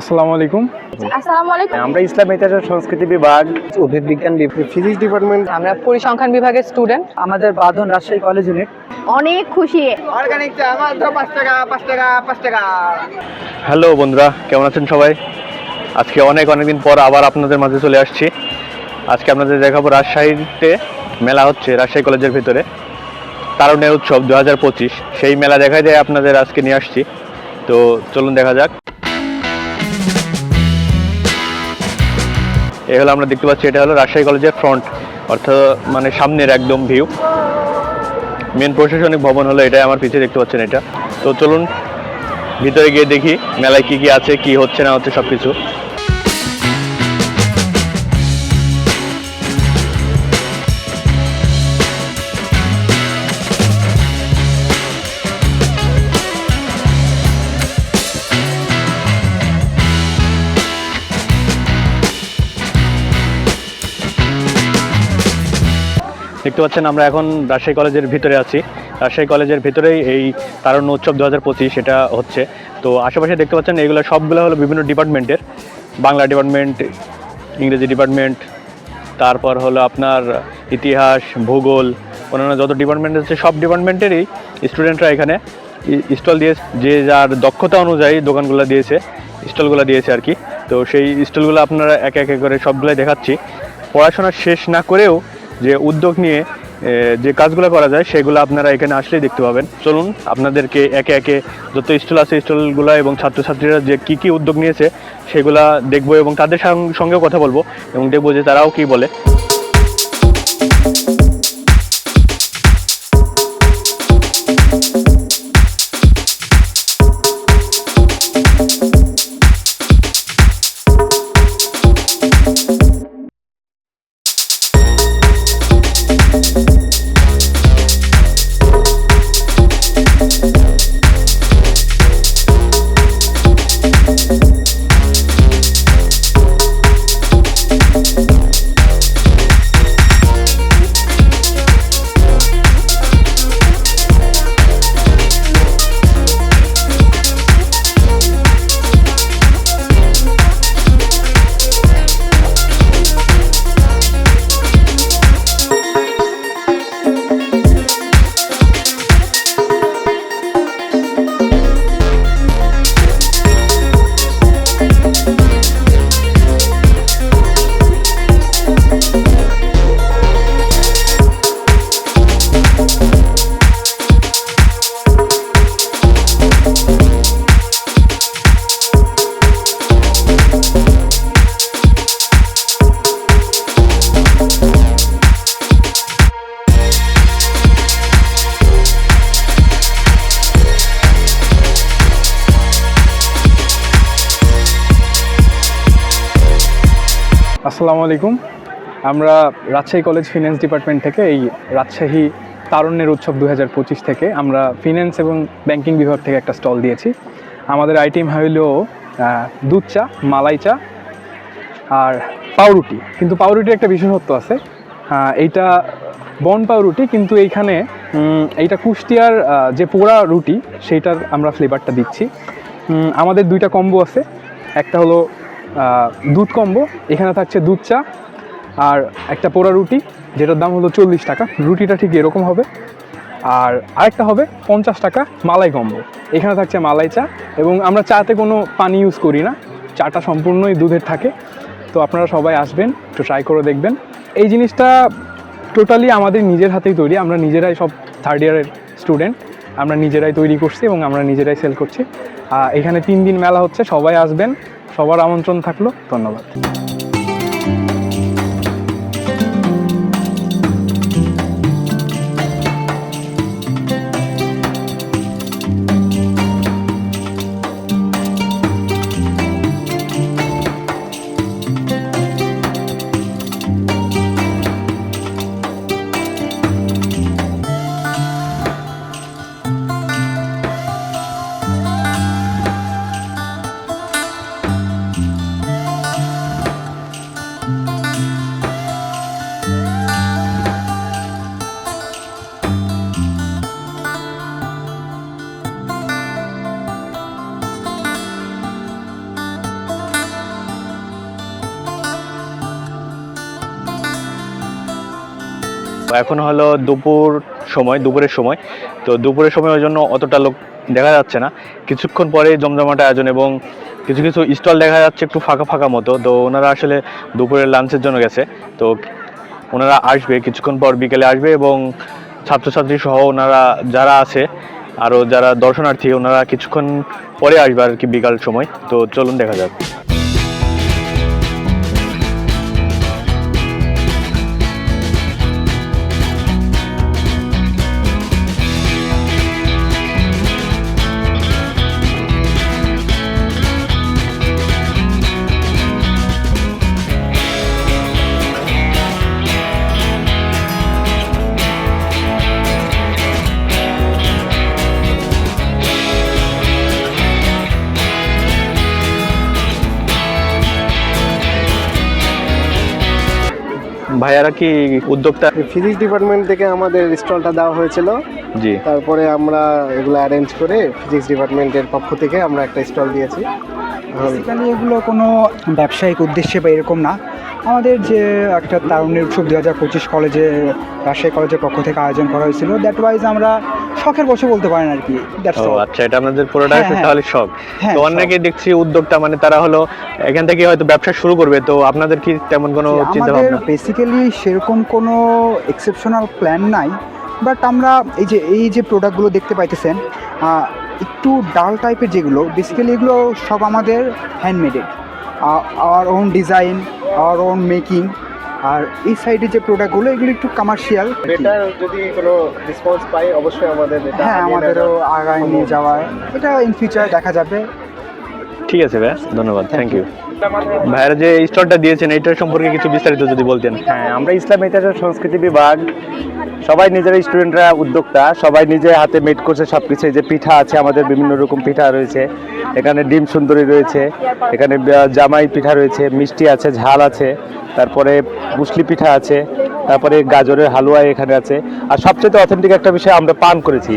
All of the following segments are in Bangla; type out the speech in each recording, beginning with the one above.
আসসালামু আলাইকুম। আসসালামু আলাইকুম। আমরা ইসলাম ইতিহাস সংস্কৃতি বিভাগ। উদ্ভিদ বিজ্ঞান ফিজিক্স ডিপার্টমেন্ট। আমরা পরিসংখ্যান বিভাগের স্টুডেন্ট আমাদের বাঁধন রাজশাহী কলেজ ইউনিট অনেক খুশি। অর্গানিক চা মাত্র পাঁচ টাকা পাঁচ টাকা পাঁচ টাকা। হ্যালো বন্ধুরা কেমন আছেন সবাই? আজকে অনেক অনেকদিন পর আবার আপনাদের মাঝে চলে আসছি। আজকে আপনাদের দেখাবো রাজশাহীতে মেলা হচ্ছে রাজশাহী কলেজের ভিতরে। তারুণের উৎসব দু হাজার পঁচিশ। সেই মেলা দেখাই দিয়ে আপনাদের আজকে নিয়ে আসছি। তো চলুন দেখা যাক। এই হলো আমরা দেখতে পাচ্ছি, এটা হলো রাজশাহী কলেজের ফ্রন্ট অর্থাৎ মানে সামনের একদম ভিউ মেন প্রশাসনিক ভবন হলো এটাই, আমার পিছিয়ে দেখতে পাচ্ছেন এটা। তো চলুন, ভিতরে গিয়ে দেখি, মেলায় কি কি আছে, কি হচ্ছে, না হচ্ছে সব কিছু দেখতে পাচ্ছেন আমরা এখন রাজশাহী কলেজের ভিতরে আছি। রাজশাহী কলেজের ভিতরেই এই তারুণ্য উৎসব দু হাজার পঁচিশ হচ্ছে। তো আশেপাশে দেখতে পাচ্ছেন এগুলো সবগুলো হলো বিভিন্ন ডিপার্টমেন্টের। বাংলা ডিপার্টমেন্ট, ইংরেজি ডিপার্টমেন্ট, তারপর হলো আপনার ইতিহাস, ভূগোল, অন্যান্য যত ডিপার্টমেন্ট আছে, সব ডিপার্টমেন্টেরই স্টুডেন্টরা এখানে স্টল দিয়ে যে যার দক্ষতা অনুযায়ী দোকানগুলো দিয়েছে, স্টলগুলো দিয়েছে আর কি। তো সেই স্টলগুলো আপনারা একে একে করে সবগুলোই দেখাচ্ছি। পড়াশোনা শেষ না করেও যে উদ্যোগ নিয়ে যে কাজগুলো করা যায়, সেগুলো আপনারা এখানে আসলেই দেখতে পাবেন। চলুন, আপনাদেরকে একে একে যত স্টল আছে, স্টলগুলো এবং ছাত্রছাত্রীরা যে কি কি উদ্যোগ নিয়েছে, সেগুলা দেখব এবং তাদের সঙ্গেও কথা বলব এবং দেখব যে তারাও কি বলে। আসসালামু আলাইকুম। আমরা রাজশাহী কলেজ ফিনান্স ডিপার্টমেন্ট থেকে এই রাজশাহী তারুণ্যের উৎসব দু হাজার পঁচিশ থেকে আমরা ফিনান্স এবং ব্যাংকিং বিভাগ থেকে একটা স্টল দিয়েছি। আমাদের আইটেম হইল দুধ চা, মালাই চা আর পাউরুটি। কিন্তু পাউরুটির একটা বিশেষত্ব আছে এইটা বন পাউরুটি, কিন্তু এইখানে এইটা কুষ্টিয়ার যে পোড়া রুটি, সেইটার আমরা ফ্লেভারটা দিচ্ছি। আমাদের দুইটা কম্বো আছে। একটা হলো দুধ কম্বো, এখানে থাকছে দুধ চা আর একটা পোড়া রুটি, যেটার দাম হলো চল্লিশ টাকা। রুটিটা ঠিক এরকম হবে। আর আরেকটা হবে পঞ্চাশ টাকা মালাই কম্বো। এখানে থাকছে মালাই চা এবং আমরা চাতে কোনো পানি ইউজ করি না। চাটা সম্পূর্ণই দুধের থাকে। তো আপনারা সবাই আসবেন, একটু ট্রাই করে দেখবেন। এই জিনিসটা টোটালি আমাদের নিজের হাতেই তৈরি। আমরা নিজেরাই সব থার্ড ইয়ারের স্টুডেন্ট আমরা নিজেরাই তৈরি করছি এবং আমরা নিজেরাই সেল করছি। এখানে তিন দিন মেলা হচ্ছে। সবাই আসবেন। সবার আমন্ত্রণ থাকল ধন্যবাদ। এখন হলো দুপুর সময়, দুপুরের সময়। তো দুপুরের সময় ওই জন্য অতটা লোক দেখা যাচ্ছে না। কিছুক্ষণ পরে জমজমাট আয়োজন এবং কিছু কিছু স্টল দেখা যাচ্ছে একটু ফাঁকা ফাঁকা মতো। তো ওনারা আসলে দুপুরের লাঞ্চের জন্য গেছে। তো ওনারা আসবে, কিছুক্ষণ পর বিকেলে আসবে এবং ছাত্রছাত্রী সহ ওনারা যারা আছে, আরও যারা দর্শনার্থী, ওনারা কিছুক্ষণ পরে আসবে আর কি বিকাল সময়। তো চলুন দেখা যাক। ভাইয়ারা কি উদ্যোক্তা? ফিজিক্স ডিপার্টমেন্ট থেকে আমাদের স্টলটা দেওয়া হয়েছিল। জি। তারপরে আমরা এগুলো অ্যারেঞ্জ করে ফিজিক্স ডিপার্টমেন্টের পক্ষ থেকে আমরা একটা স্টল দিয়েছি। বেসিক্যালি এগুলো কোনো ব্যবসায়িক উদ্দেশ্যে বা এরকম না। আমাদের যে একটা তারুণ্যের উৎসব দু হাজার পঁচিশ কলেজে রাজশাহী কলেজের পক্ষ থেকে আয়োজন করা হয়েছিল। দ্যাট ওয়াইজ আমরা শখের বসে বলতে পারেন আর কি। ও আচ্ছা এটা আপনাদের পুরোটা হ্যাঁ, হ্যাঁ। তাহলে শখ। হ্যাঁ, তো। অনেকে দেখছি উদ্যোক্তা মানে তারা হলো এখান থেকে হয়তো ব্যবসা শুরু করবে। তো আপনাদের কি তেমন কোনো চিন্তা ভাবনা? বেসিক্যালি সেরকম কোনো এক্সেপশনাল প্ল্যান নাই। বাট আমরা এই যে এই যে প্রোডাক্টগুলো দেখতে পাইতেছেন একটু ডাল টাইপের যেগুলো বেসিক্যালি এগুলো সব আমাদের handmaded our own design our own making আর এই সাইডে যে প্রোডাক্টগুলো এগুলো একটু কমার্শিয়াল বেটার যদি কোনো রেসপন্স পাই অবশ্যই আমাদের হ্যাঁ আমাদেরও। আগায় নিয়ে যাওয়ার। এটা ইন ফিউচার দেখা যাবে। ঠিক আছে ভাই ধন্যবাদ থ্যাংক ইউ ভাইয়ারা যে স্টলটা দিয়েছেন এইটার সম্পর্কে কিছু বিস্তারিত যদি বলতেন। হ্যাঁ আমরা ইসলাম ইতিহাস সংস্কৃতি বিভাগ। সবাই নিজের স্টুডেন্টরা উদ্যোক্তা, সবাই নিজে হাতে মেড করছে সব কিছু যে পিঠা আছে, আমাদের বিভিন্ন রকম পিঠা রয়েছে। এখানে ডিম সুন্দরী রয়েছে, এখানে জামাই পিঠা রয়েছে, মিষ্টি আছে, ঝাল আছে, তারপরে মুসলি পিঠা আছে, তারপরে গাজরের হালুয়া এখানে আছে। আর সবচেয়ে অথেন্টিক একটা বিষয় আমরা পান করেছি।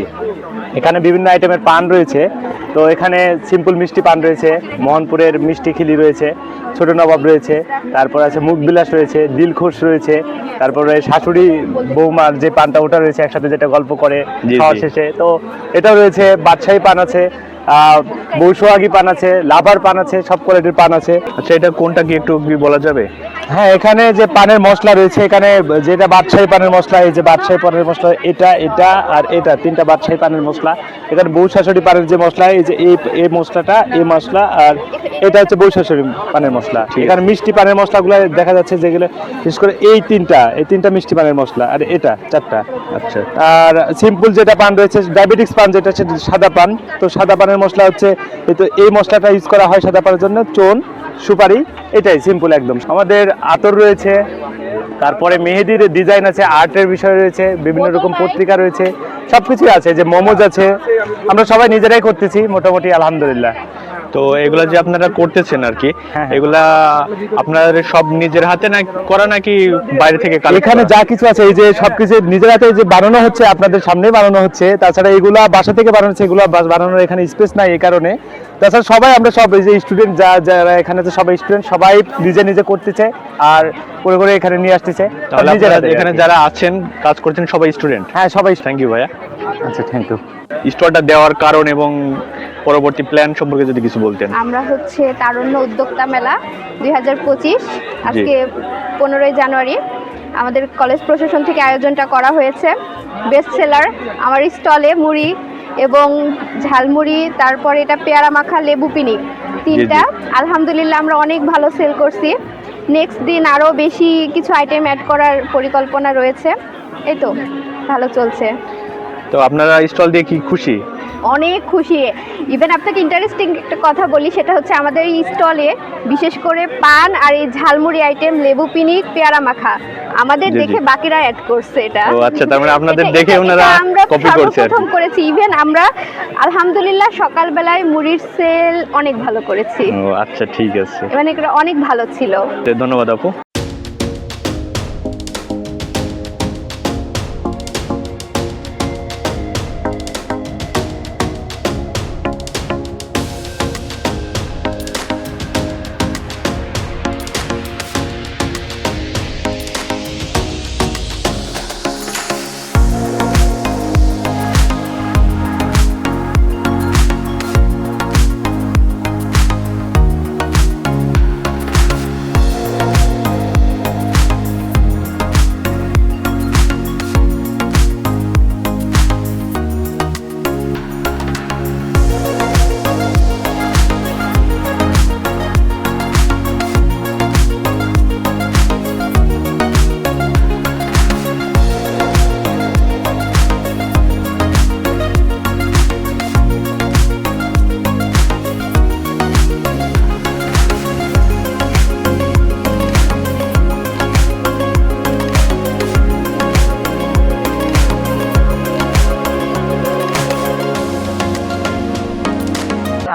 এখানে বিভিন্ন আইটেমের পান রয়েছে। তো এখানে সিম্পল মিষ্টি পান রয়েছে মোহনপুরের মিষ্টি খিলি রয়েছে ছোট নবাব রয়েছে তারপর আছে মুখ বিলাস রয়েছে দিলখুশ রয়েছে তারপরে শাশুড়ি বৌমার যে পানটা ওটা রয়েছে একসাথে যেটা গল্প করে জি। শেষে। তো এটাও রয়েছে বাদশাহী পান আছে আহ, বৌসোহাগী পান আছে লাভার পান আছে সব কোয়ালিটির পান আছে। আচ্ছা এটা কোনটা কি একটু কি বলা যাবে? হ্যাঁ এখানে যে পানের মশলা রয়েছে এখানে যেটা বাদশাহী পানের মশলা এই যে বাদশাহী পানের মশলা এটা এটা আর এটা তিনটা বাদশাহী পানের মশলা। এখানে বউ শাশুড়ি পানের যে মশলা এই যে এই এই মশলাটা এই মশলা আর এটা হচ্ছে বউ শাশুড়ি পানের মশলা। এখানে মিষ্টি পানের মশলাগুলো দেখা যাচ্ছে যেগুলো বিশেষ করে এই তিনটা এই তিনটা মিষ্টি পানের মশলা আর এটা চারটা। আচ্ছা। আর সিম্পল যেটা পান রয়েছে ডায়াবেটিক্স পান যেটা হচ্ছে সাদা পান। তো সাদা পানের মশলা হচ্ছে এই তো এই মশলাটা ইউজ করা হয় সাদা পানের জন্য চোন। সুপারি এটাই সিম্পল একদম। আমাদের আতর রয়েছে তারপরে মেহেদির ডিজাইন আছে আর্টের বিষয় রয়েছে বিভিন্ন রকম পত্রিকা রয়েছে সব কিছুই আছে যে মোমোজ আছে আমরা সবাই নিজেরাই করতেছি মোটামুটি আলহামদুলিল্লাহ। তো এগুলা যে আপনারা করতেছেন আর কি হ্যাঁ। এগুলা আপনাদের সব নিজের হাতে না করা নাকি বাইরে থেকে এখানে যা কিছু আছে এই যে সবকিছু নিজের হাতে যে বানানো হচ্ছে আপনাদের সামনে বানানো হচ্ছে তাছাড়া এগুলা বাসা থেকে বানানো হচ্ছে এগুলো বানানোর এখানে স্পেস নাই এই কারণে। তাছাড়া সবাই আমরা সব এই যে স্টুডেন্ট যা যারা এখানে আছে সবাই স্টুডেন্ট সবাই নিজে নিজে করতেছে আর করে করে এখানে নিয়ে আসতেছে। তাহলে এখানে যারা আছেন কাজ করছেন সবাই স্টুডেন্ট হ্যাঁ সবাই থ্যাংক ইউ ভাইয়া। আচ্ছা থ্যাংক ইউ স্টলটা দেওয়ার কারণ এবং পরবর্তী প্ল্যান সম্পর্কে যদি কিছু বলতেন। আমরা হচ্ছে তারুণ্য উদ্যোক্তা মেলা দুই হাজার পঁচিশ আজকে পনেরোই জানুয়ারি। আমাদের কলেজ প্রশাসন থেকে আয়োজনটা করা হয়েছে। বেস্ট সেলার আমার স্টলে মুড়ি এবং ঝালমুড়ি তারপর এটা পেয়ারা মাখা লেবু পিনিক তিনটা। আলহামদুলিল্লাহ আমরা অনেক ভালো সেল করছি। নেক্সট দিন আরও বেশি কিছু আইটেম অ্যাড করার পরিকল্পনা রয়েছে। এই তো ভালো চলছে। তো আপনারা স্টল দিয়ে কি খুশি? অনেক খুশি। ইভেন আপনাকে ইন্টারেস্টিং একটা কথা বলি সেটা হচ্ছে আমাদের এই স্টলে বিশেষ করে পান আর এই ঝালমুড়ি আইটেম লেবু পিনিক পেয়ারা মাখা। আমাদের। দেখে বাকিরা অ্যাড করছে এটা। ও আচ্ছা তার মানে আপনাদের দেখে ওনারা কপি করছে কি। করেছি। ইভেন আমরা আলহামদুলিল্লাহ সকালবেলায় মুড়ির সেল অনেক ভালো করেছি। ও আচ্ছা ঠিক আছে। মানে অনেক ভালো ছিল। ধন্যবাদ আপু।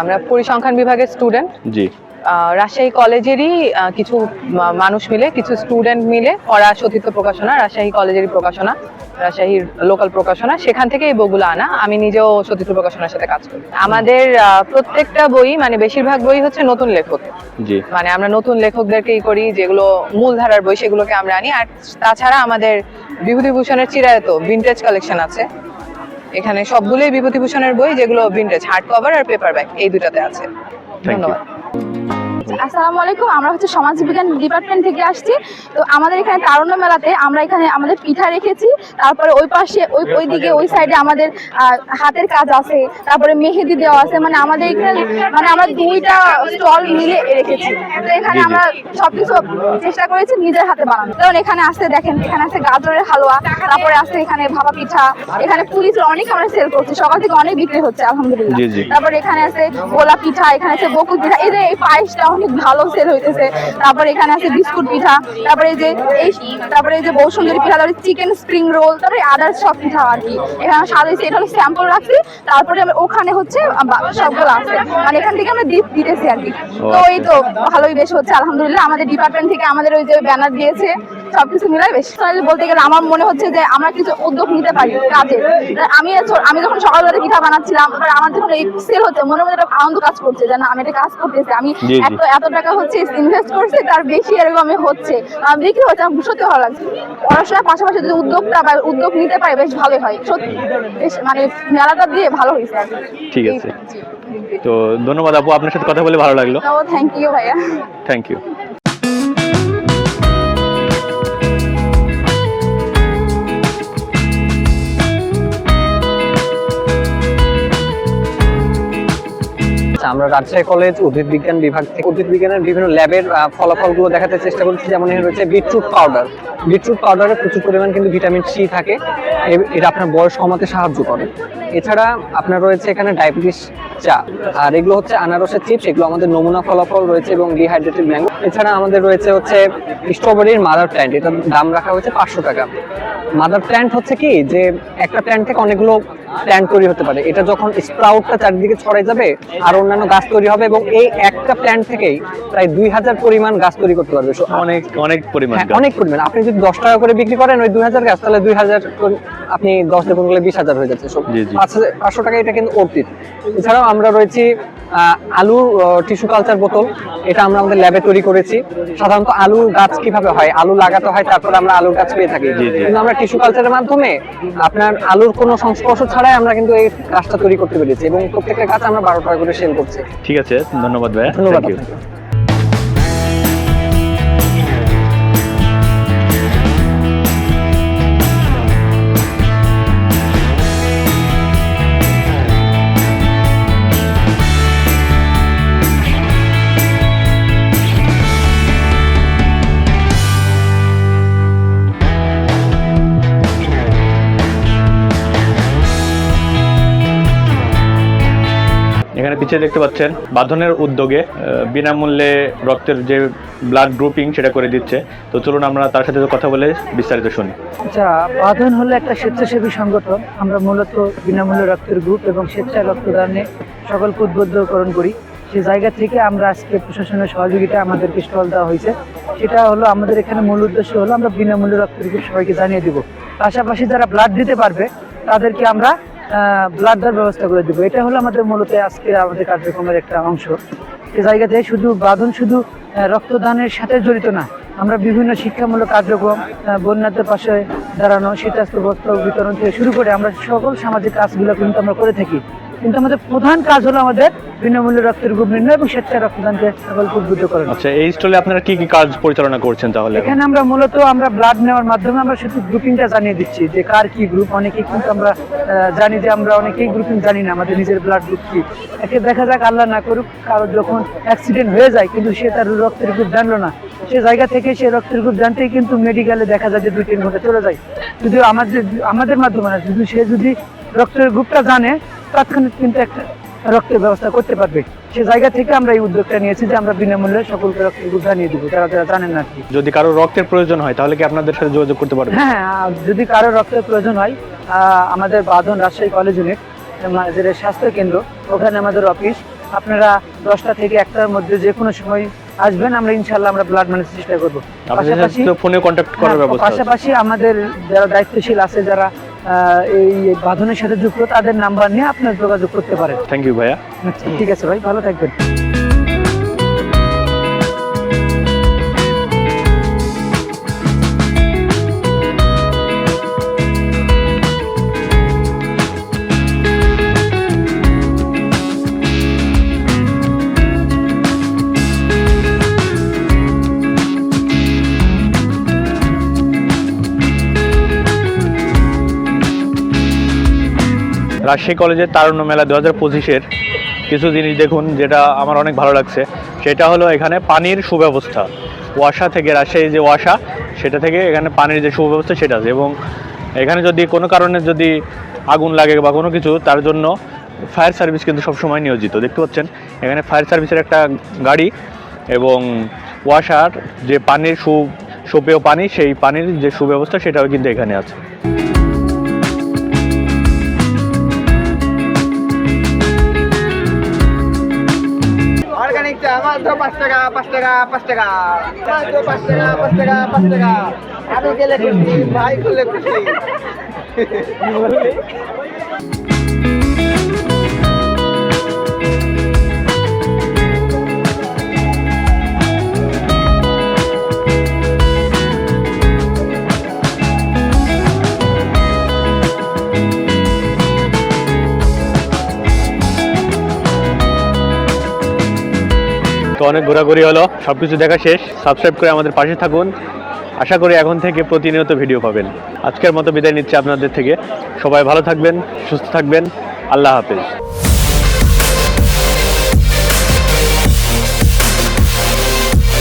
আমরা পরিসংখ্যান বিভাগের স্টুডেন্ট জি। রাজশাহী কলেজেরই কিছু মানুষ মিলে কিছু স্টুডেন্ট মিলে পড়া সতীর্থ প্রকাশনা রাজশাহী কলেজেরই প্রকাশনা রাজশাহীর লোকাল প্রকাশনা সেখান থেকে এই বইগুলো আনা। আমি নিজেও সতীর্থ প্রকাশনার সাথে কাজ করি। আমাদের প্রত্যেকটা বই মানে বেশিরভাগ বই হচ্ছে নতুন লেখক। মানে আমরা নতুন লেখকদেরকেই করি যেগুলো মূলধারার বই সেগুলোকে আমরা আনি। আর তাছাড়া আমাদের বিভূতিভূষণের চিরায়ত ভিন্টেজ কালেকশন আছে। এখানে সবগুলোই বিভূতিভূষণের বই যেগুলো ভিন্টেজ হার্ড কভার আর পেপার ব্যাগ এই দুটাতে আছে। ধন্যবাদ। আসসালামু আলাইকুম। আমরা হচ্ছে সমাজ বিজ্ঞান ডিপার্টমেন্ট থেকে আসছি। তো আমাদের এখানে তারুণ্য মেলাতে আমরা এখানে আমাদের পিঠা রেখেছি। তারপরে ওই পাশে ওই ওই দিকে ওই সাইডে আমাদের হাতের কাজ আছে। তারপরে মেহেদি দেওয়া আছে। মানে আমাদের এখানে মানে আমরা দুইটা স্টল মিলে রেখেছি। তো এখানে। আমরা সবকিছু চেষ্টা করেছি নিজের হাতে বানানো কারণ এখানে আসতে দেখেন এখানে আছে গাজরের হালুয়া তারপরে আছে এখানে ভাপা পিঠা এখানে পুলিশ অনেক আমরা সেল করছি। সকাল থেকে অনেক বিক্রি হচ্ছে আলহামদুলিল্লাহ। তারপরে এখানে আছে গোলা পিঠা এখানে আছে বকুল পিঠা। এই যে এই পায়েসটা অনেক ভালো সেল হইতেছে। তারপরে এখানে আছে বিস্কুট পিঠা তারপরে এই যে এই তারপরে এই যে বউ সুন্দরী পিঠা তারপরে চিকেন স্প্রিং রোল তারপরে আদার্স সব পিঠা আর কি। এখানে সাজাইছি এটা হলো স্যাম্পল রাখছি তারপরে আমরা ওখানে হচ্ছে সবগুলো আছে। মানে এখান থেকে আমরা দিতেছি আর কি। তো এই তো ভালোই বেশ হচ্ছে আলহামদুলিল্লাহ। আমাদের ডিপার্টমেন্ট থেকে আমাদের ওই যে ব্যানার দিয়েছে সবকিছু মিলাই বেশ। বলতে গেলে আমার মনে হচ্ছে যে আমরা কিছু উদ্যোগ নিতে পারি কাজে। আমি আমি যখন সকালবেলা পিঠা বানাচ্ছিলাম আমার যখন এই সেল হচ্ছে মনে মনে একটা আনন্দ কাজ করছে যে না আমি এটা কাজ করতেছি। আমি। এত এত টাকা হচ্ছে ইনভেস্ট করছি তার বেশি এরকম আমি হচ্ছে। আমি বিক্রি হচ্ছে আমার সত্যি ভালো লাগছে। পড়াশোনার পাশাপাশি যদি উদ্যোগটা বা উদ্যোগ নিতে পারে বেশ ভালোই হয়। সত্যি বেশ মানে মেলাটা দিয়ে ভালো হয়েছে ঠিক আছে। তো ধন্যবাদ আপু আপনার সাথে কথা বলে ভালো লাগল। থ্যাংক ইউ ভাইয়া। থ্যাংক ইউ আচ্ছা, আমরা রাজশাহী কলেজ উদ্ভিদ বিজ্ঞান বিভাগ থেকে উদ্ভিদ বিজ্ঞানের বিভিন্ন ল্যাবের ফলাফলগুলো দেখাতে চেষ্টা করছি। যেমন রয়েছে বিটরুট পাউডার। বিটরুট পাউডারে প্রচুর পরিমাণ কিন্তু ভিটামিন সি থাকে। এটা আপনার বয়স কমাতে সাহায্য করে। এছাড়া আপনার রয়েছে এখানে ডায়াবেটিস চা। আর এগুলো হচ্ছে আনারসের চিপস। এগুলো আমাদের নমুনা ফলাফল রয়েছে এবং ডিহাইড্রেটেড ম্যাঙ্গো। এছাড়া আমাদের রয়েছে হচ্ছে স্ট্রবেরির মাদার প্ল্যান্ট। এটার দাম রাখা হয়েছে পাঁচশো টাকা। মাদার প্ল্যান্ট হচ্ছে কি? যে একটা প্ল্যান্ট থেকে অনেকগুলো প্ল্যান্ট তৈরি হতে পারে। এটা যখন স্প্রাউটটা চারিদিকে ছড়াই যাবে আর অন্যান্য গাছ তৈরি হবে এবং এই একটা প্ল্যান্ট থেকেই প্রায় দুই হাজার পরিমাণ গাছ তৈরি করতে পারবে। অনেক অনেক পরিমাণ হ্যাঁ, অনেক পরিমাণ। আপনি যদি দশ টাকা করে বিক্রি করেন ওই দুই হাজার গাছ তাহলে দুই হাজার আপনি দশ দেখুন গেলে বিশ হাজার হয়ে যাচ্ছে। পাঁচশো টাকা এটা কিন্তু অর্থিত এছাড়াও আমরা রয়েছি আলুর টিস্যু কালচার বোতল এটা আমরা আমাদের ল্যাবে তৈরি করেছি। সাধারণত আলু গাছ কীভাবে হয়? আলু লাগাতে হয় তারপরে আমরা আলুর গাছ পেয়ে থাকি। কিন্তু আমরা টিস্যু কালচারের মাধ্যমে আপনার আলুর কোনো সংস্পর্শ ছাড়াই আমরা কিন্তু এই গাছটা তৈরি করতে পেরেছি এবং প্রত্যেকটা গাছ আমরা বারো টাকা করে সেল করছি। ঠিক আছে ধন্যবাদ ভাইয়া। ধন্যবাদ পিছিয়ে দেখতে পাচ্ছেন, বাঁধনের উদ্যোগে বিনামূল্যে রক্তের যে ব্লাড গ্রুপিং সেটা করে দিচ্ছে। তো চলুন আমরা তার সাথে কথা বলে বিস্তারিত শুনি। আচ্ছা বাঁধন হলো একটা স্বেচ্ছাসেবী সংগঠন। আমরা মূলত বিনামূল্যে রক্তের গ্রুপ এবং স্বেচ্ছায় রক্তদানে সকলকে উদ্বুদ্ধকরণ করি। সে জায়গা থেকে আমরা আজকে প্রশাসনের সহযোগিতা আমাদেরকে স্টল দেওয়া হয়েছে। সেটা হলো আমাদের এখানে মূল উদ্দেশ্য হলো আমরা বিনামূল্যে রক্তের গ্রুপ সবাইকে জানিয়ে দিব। পাশাপাশি যারা ব্লাড দিতে পারবে, তাদেরকে আমরা ব্লাড দেওয়ার ব্যবস্থা করে দেবো। এটা হলো আমাদের মূলত আজকে আমাদের কার্যক্রমের একটা অংশ। সে জায়গাতে শুধু বাঁধন শুধু রক্তদানের সাথে জড়িত না, আমরা বিভিন্ন শিক্ষামূলক কার্যক্রম বন্যাদের পাশে দাঁড়ানো, শীতাস্ত্র, বস্ত্র বিতরণ থেকে শুরু করে আমরা সকল সামাজিক কাজগুলো কিন্তু আমরা করে থাকি। কিন্তু আমাদের প্রধান কাজ হলো আমাদের বিনামূল্যে রক্তের গ্রুপ নির্ণয় এবং স্বেচ্ছায় রক্তদানকে সকলকে উদ্বুদ্ধ করানো। আচ্ছা এই স্টলে আপনারা কি কি কাজ পরিচালনা করছেন তাহলে? এখানে আমরা মূলত আমরা ব্লাড নেওয়ার মাধ্যমে আমরা শুধু গ্রুপিংটা জানিয়ে দিচ্ছি যে কার কি গ্রুপ অনেকেই কিন্তু আমরা জানি যে আমরা অনেকেই গ্রুপিং জানি না আমাদের নিজের ব্লাড গ্রুপ কি। একে দেখা যাক আল্লাহ না করুক কারও যখন অ্যাক্সিডেন্ট হয়ে যায় কিন্তু সে তার রক্তের গ্রুপ জানলো না। সে জায়গা থেকে সে রক্তের গ্রুপ জানতেই কিন্তু মেডিকেলে দেখা যায় যে দুই তিন ঘণ্টা চলে যায়। যদিও আমাদের আমাদের মাধ্যমে না যদি সে যদি রক্তের গ্রুপটা জানে তাৎক্ষণিক কিন্তু একটা রক্তের ব্যবস্থা করতে পারবে। সে জায়গা থেকে আমরা এই উদ্যোগটা নিয়েছি যে আমরা বিনামূল্যে সকলকে রক্তের গ্রুপ জানিয়ে দিব। যারা যারা জানেন না কি। যদি কারও রক্তের প্রয়োজন হয় তাহলে কি আপনাদের সাথে যোগাযোগ করতে পারবে? হ্যাঁ যদি কারও রক্তের প্রয়োজন হয় আমাদের বাঁধন রাজশাহী কলেজ ইউনিট স্বাস্থ্য কেন্দ্র ওখানে আমাদের অফিস। আপনারা দশটা থেকে একটার মধ্যে যে কোনো সময় আসবেন আমরা ইনশাল্লাহ আমরা ব্লাড মানের চেষ্টা করব। পাশাপাশি ফোনে কন্ট্যাক্ট করার হ্যাঁ, ব্যবস্থা পাশাপাশি আমাদের যারা দায়িত্বশীল আছে যারা এই বাঁধনের সাথে যুক্ত তাদের নাম্বার নিয়ে আপনার যোগাযোগ করতে পারেন। থ্যাংক ইউ ভাইয়া। আচ্ছা ঠিক আছে ভাই ভালো থাকবেন। রাজশাহী কলেজের তারুণ্য মেলা দু হাজার পঁচিশের কিছু জিনিস দেখুন, যেটা আমার অনেক ভালো লাগছে। সেটা হলো এখানে পানির সুব্যবস্থা। ওয়াসা থেকে রাজশাহী যে ওয়াসা, সেটা থেকে এখানে পানির যে সুব্যবস্থা, সেটা আছে। এবং এখানে যদি কোনো কারণে যদি আগুন লাগে বা কোনো কিছু, তার জন্য ফায়ার সার্ভিস কিন্তু সবসময় নিয়োজিত। দেখতে পাচ্ছেন? এখানে ফায়ার সার্ভিসের একটা গাড়ি এবং ওয়াসার যে পানির সু, সুপেয় পানি, সেই পানির যে সুব্যবস্থা, সেটাও কিন্তু এখানে আছে। মাত্র পাঁচ টাকা পাঁচ টাকা পাঁচ টাকা। মাত্র পাঁচ টাকা পাঁচ টাকা পাঁচ টাকা। আমি গেলে খুশি, ভাই খুলে খুশি। তো অনেক ঘোরাঘুরি হলো। সব কিছু দেখা শেষ। সাবস্ক্রাইব করে আমাদের পাশে থাকুন। আশা করি এখন থেকে প্রতিনিয়ত ভিডিও পাবেন। আজকের মতো বিদায় নিচ্ছে আপনাদের থেকে। সবাই ভালো থাকবেন, সুস্থ থাকবেন। আল্লাহ হাফেজ।